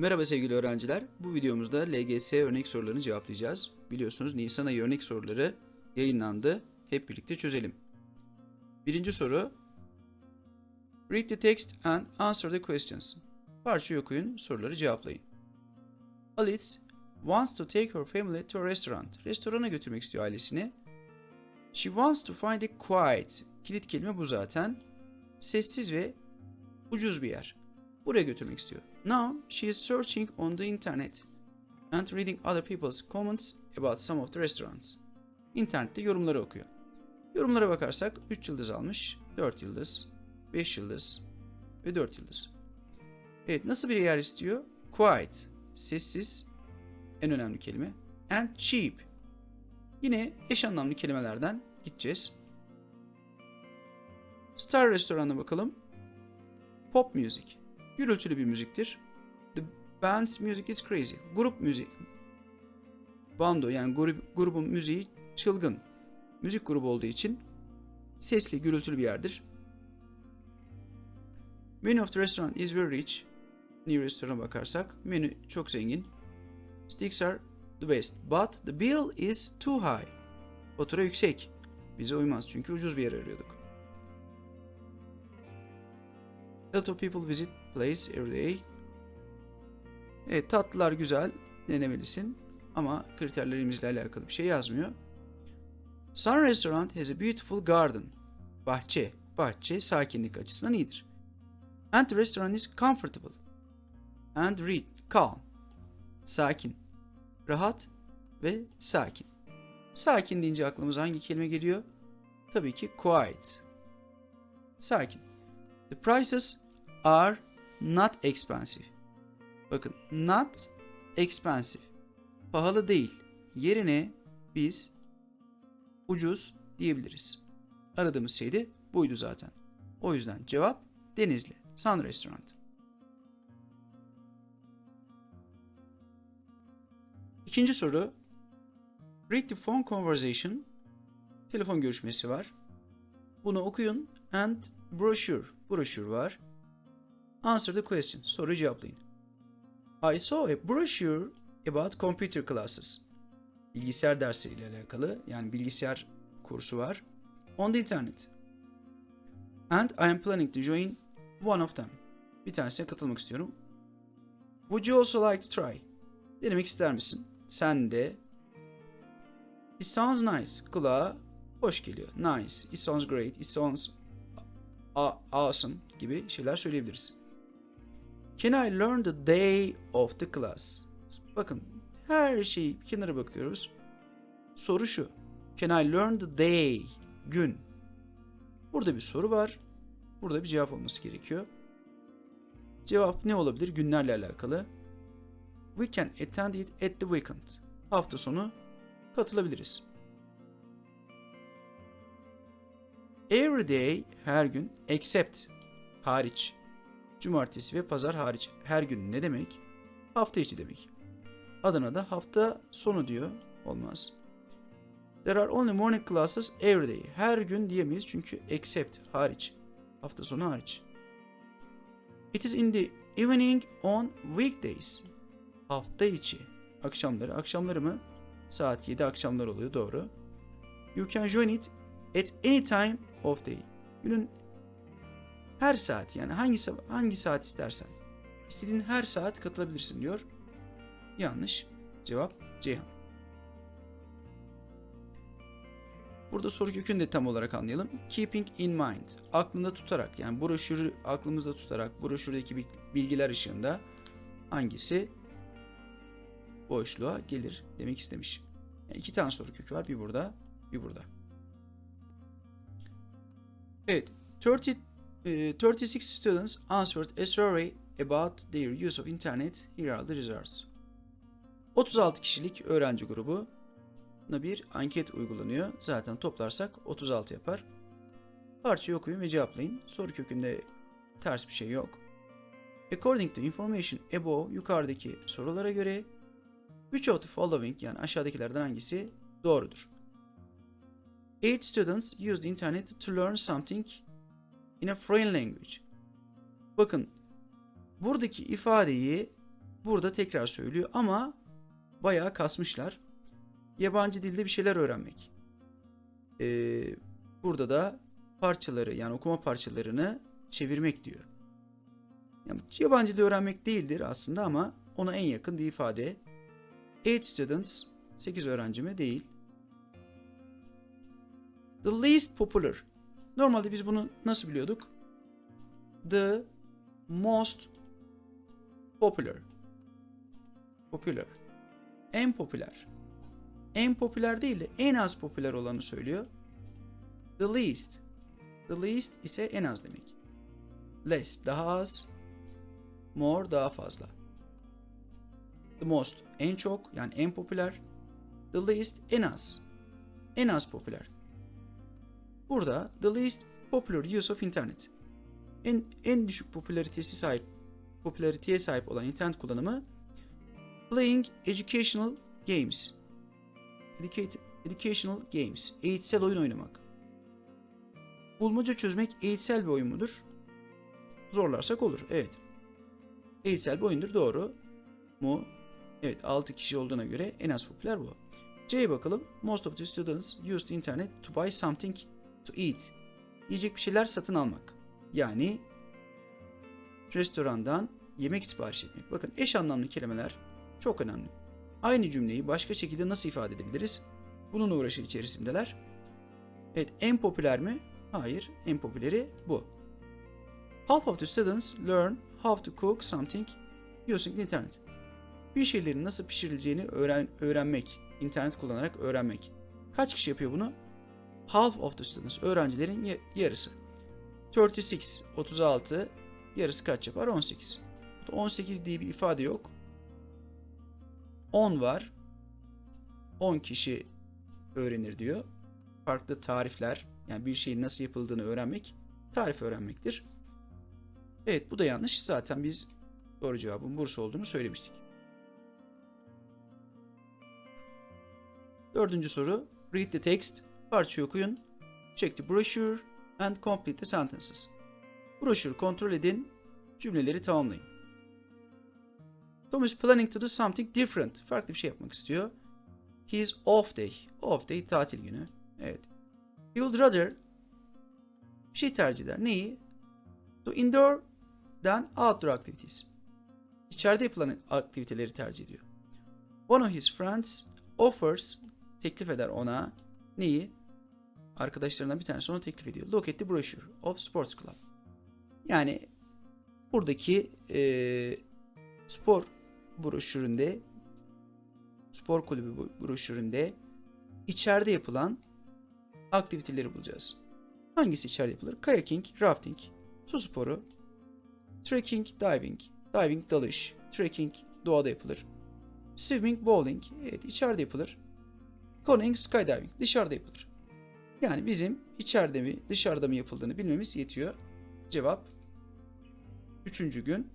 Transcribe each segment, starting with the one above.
Merhaba sevgili öğrenciler. Bu videomuzda LGS örnek sorularını cevaplayacağız. Biliyorsunuz Nisan ayı örnek soruları yayınlandı. Hep birlikte çözelim. Birinci soru. Read the text and answer the questions. Parçayı okuyun, soruları cevaplayın. Alice wants to take her family to a restaurant. Restorana götürmek istiyor ailesini. She wants to find a quiet. Kilit kelime bu zaten. Sessiz ve ucuz bir yer. Buraya götürmek istiyor. Now she is searching on the internet and reading other people's comments about some of the restaurants. İnternette yorumları okuyor. Yorumlara bakarsak 3 yıldız almış, 4 yıldız, 5 yıldız ve 4 yıldız. Evet nasıl bir yer istiyor? Quiet, sessiz, en önemli kelime. And cheap. Yine eş anlamlı kelimelerden gideceğiz. Star restoranına bakalım. Pop music. Gürültülü bir müziktir. The band's music is crazy. Grup müziği. Bando yani grup, grubun müziği çılgın. Müzik grubu olduğu için sesli, gürültülü bir yerdir. Menu of the restaurant is very rich. New restorana bakarsak menü çok zengin. Sticks are the best. But the bill is too high. Fatura yüksek. Bize uymaz çünkü ucuz bir yer arıyorduk. A lot of people visit place every day. Evet tatlılar güzel denemelisin ama kriterlerimizle alakalı bir şey yazmıyor. Sun Restaurant has a beautiful garden. Bahçe, bahçe sakinlik açısından iyidir. And the restaurant is comfortable. And read, calm. Sakin, rahat ve sakin. Sakin deyince aklımıza hangi kelime geliyor? Tabii ki quiet. Sakin. The prices are not expensive. Bakın not expensive. Pahalı değil. Yerine biz ucuz diyebiliriz. Aradığımız şey de buydu zaten. O yüzden cevap Denizli. Sun Restaurant. İkinci soru. Read the phone conversation. Telefon görüşmesi var. Bunu okuyun and brochure. Broşür var. Answer the question. Soruyu cevaplayın. I saw a brochure about computer classes. Bilgisayar dersleriyle alakalı yani bilgisayar kursu var. On the internet. And I am planning to join one of them. Bir tanesine katılmak istiyorum. Would you also like to try? Denemek ister misin? Sen de. It sounds nice. Kulağa hoş geliyor. Nice. It sounds great. It sounds awesome gibi şeyler söyleyebiliriz. Can I learn the day of the class? Bakın her şeyi kenara bakıyoruz. Soru şu. Can I learn the day? Gün. Burada bir soru var. Burada bir cevap olması gerekiyor. Cevap ne olabilir? Günlerle alakalı. We can attend it at the weekend. Hafta sonu katılabiliriz. Every day her gün except hariç. Cumartesi ve pazar hariç. Her gün ne demek? Hafta içi demek. Adına da hafta sonu diyor. Olmaz. There are only morning classes every day. Her gün diyemeyiz çünkü except hariç. Hafta sonu hariç. It is in the evening on weekdays. Hafta içi. Akşamları. Akşamları mı? Saat 7 akşamlar oluyor doğru. You can join it at any time of day. Günün her saat yani hangi hangi saat istersen. İstediğin her saat katılabilirsin diyor. Yanlış. Cevap Ceyhan. Burada soru kökünü de tam olarak anlayalım. Keeping in mind. Aklında tutarak yani broşürü aklımızda tutarak broşürdeki bil- bilgiler ışığında hangisi boşluğa gelir demek istemiş. Yani iki tane soru kökü var. Bir burada, bir burada. Evet. 30, e, 36 students answered a survey about their use of internet. Here are the results. 36 kişilik öğrenci grubu bir anket uygulanıyor. Zaten toplarsak 36 yapar. Parçayı okuyun ve cevaplayın. Soru kökünde ters bir şey yok. According to information above yukarıdaki sorulara göre which of the following yani aşağıdakilerden hangisi doğrudur? 8 students used internet to learn something in a foreign language. Bakın buradaki ifadeyi burada tekrar söylüyor ama bayağı kasmışlar. Yabancı dilde bir şeyler öğrenmek. Ee, burada da parçaları yani okuma parçalarını çevirmek diyor. Yani yabancı dil öğrenmek değildir aslında ama ona en yakın bir ifade. 8 students 8 öğrenci mi? Değil. The least popular. Normalde biz bunu nasıl biliyorduk? The most popular. Popular. En popüler. En popüler değil de en az popüler olanı söylüyor. The least. The least ise en az demek. Less daha az. More daha fazla. The most en çok yani en popüler. The least en az. En az popüler. Burada the least popular use of internet. En en düşük popülaritesi sahip popülariteye sahip olan internet kullanımı playing educational games. Educate, educational games. Eğitsel oyun oynamak. Bulmaca çözmek eğitsel bir oyun mudur? Zorlarsak olur. Evet. Eğitsel bir oyundur. Doğru. Mu? Evet. 6 kişi olduğuna göre en az popüler bu. C'ye bakalım. Most of the students used internet to buy something to eat. Yiyecek bir şeyler satın almak. Yani restorandan yemek sipariş etmek. Bakın eş anlamlı kelimeler çok önemli. Aynı cümleyi başka şekilde nasıl ifade edebiliriz? Bunun uğraşı içerisindeler. Evet en popüler mi? Hayır en popüleri bu. Half of the students learn how to cook something using the internet. Bir şeylerin nasıl pişirileceğini öğren öğrenmek, internet kullanarak öğrenmek. Kaç kişi yapıyor bunu? Half of the students, öğrencilerin ya- yarısı. 36, 36, yarısı kaç yapar? 18. 18 diye bir ifade yok. 10 var. 10 kişi öğrenir diyor. Farklı tarifler, yani bir şeyin nasıl yapıldığını öğrenmek, tarif öğrenmektir. Evet bu da yanlış. Zaten biz doğru cevabın Bursa olduğunu söylemiştik. Dördüncü soru. Read the text. Parçayı okuyun. Check the brochure and complete the sentences. Broşür kontrol edin. Cümleleri tamamlayın. Tom is planning to do something different. Farklı bir şey yapmak istiyor. His off day. Off day tatil günü. Evet. He would rather bir şey tercih eder. Neyi? To indoor than outdoor activities. İçeride yapılan aktiviteleri tercih ediyor. One of his friends offers teklif eder ona neyi? Arkadaşlarından bir tanesi ona teklif ediyor. Look at the brochure of sports club. Yani buradaki eee, spor broşüründe spor kulübü broşüründe içeride yapılan aktiviteleri bulacağız. Hangisi içeride yapılır? Kayaking, rafting, su sporu, trekking, diving, diving dalış, trekking doğada yapılır. Swimming, bowling, evet içeride yapılır. Canoeing, skydiving dışarıda yapılır. Yani bizim içeride mi dışarıda mı yapıldığını bilmemiz yetiyor. Cevap üçüncü gün.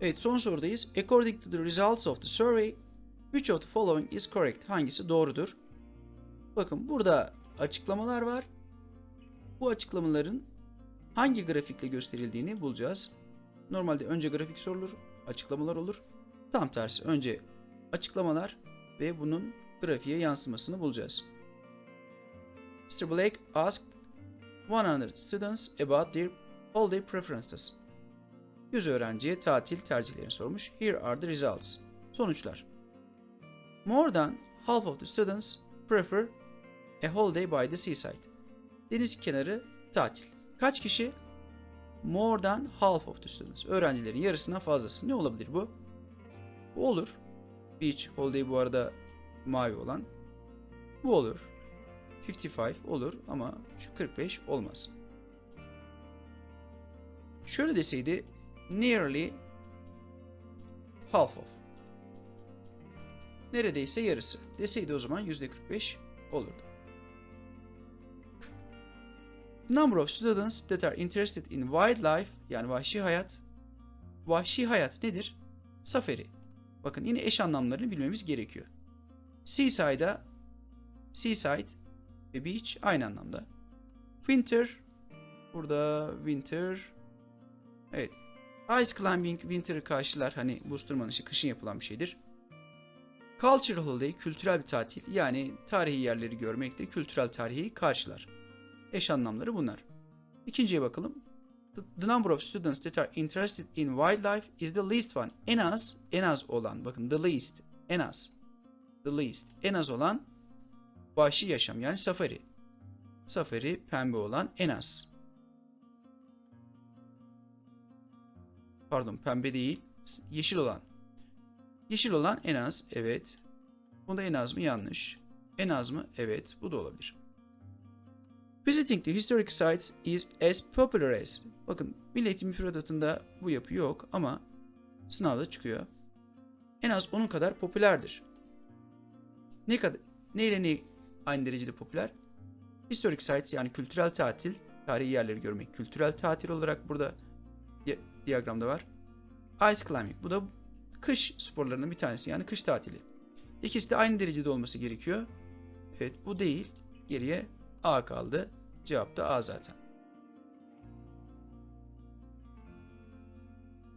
Evet son sorudayız. According to the results of the survey, which of the following is correct? Hangisi doğrudur? Bakın burada açıklamalar var. Bu açıklamaların hangi grafikle gösterildiğini bulacağız. Normalde önce grafik sorulur, açıklamalar olur. Tam tersi önce açıklamalar ve bunun grafiğe yansımasını bulacağız. Mr. Blake asked 100 students about their holiday preferences. 100 öğrenciye tatil tercihlerini sormuş. Here are the results. Sonuçlar. More than half of the students prefer a holiday by the seaside. Deniz kenarı tatil. Kaç kişi? More than half of the students. Öğrencilerin yarısından fazlası. Ne olabilir bu? Bu olur. Beach holiday bu arada mavi olan. Bu olur. 55 olur ama şu 45 olmaz. Şöyle deseydi nearly half of. Neredeyse yarısı. Deseydi o zaman %45 olurdu. Number of students that are interested in wildlife yani vahşi hayat. Vahşi hayat nedir? Safari. Bakın yine eş anlamlarını bilmemiz gerekiyor. Seaside'a seaside ve beach aynı anlamda. Winter burada winter Evet. Ice climbing winter'ı karşılar. Hani buz tırmanışı kışın yapılan bir şeydir. Cultural holiday kültürel bir tatil yani tarihi yerleri görmekte kültürel tarihi karşılar. Eş anlamları bunlar. İkinciye bakalım. The, number of students that are interested in wildlife is the least one. En az, en az olan. Bakın the least, en az. The least, en az olan vahşi yaşam yani safari. Safari pembe olan en az. Pardon pembe değil, yeşil olan. Yeşil olan en az, evet. Bunda en az mı? Yanlış. En az mı? Evet, bu da olabilir. Visiting the historic sites is as popular as. Bakın Milli Eğitim müfredatında bu yapı yok ama sınavda çıkıyor. En az onun kadar popülerdir. Ne kadar ne ne aynı derecede popüler? Historic sites yani kültürel tatil, tarihi yerleri görmek kültürel tatil olarak burada di- diyagramda var. Ice climbing bu da kış sporlarının bir tanesi yani kış tatili. İkisi de aynı derecede olması gerekiyor. Evet bu değil. Geriye A kaldı. Cevap da A zaten.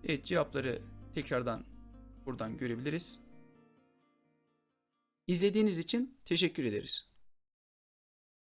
Evet cevapları tekrardan buradan görebiliriz. İzlediğiniz için teşekkür ederiz.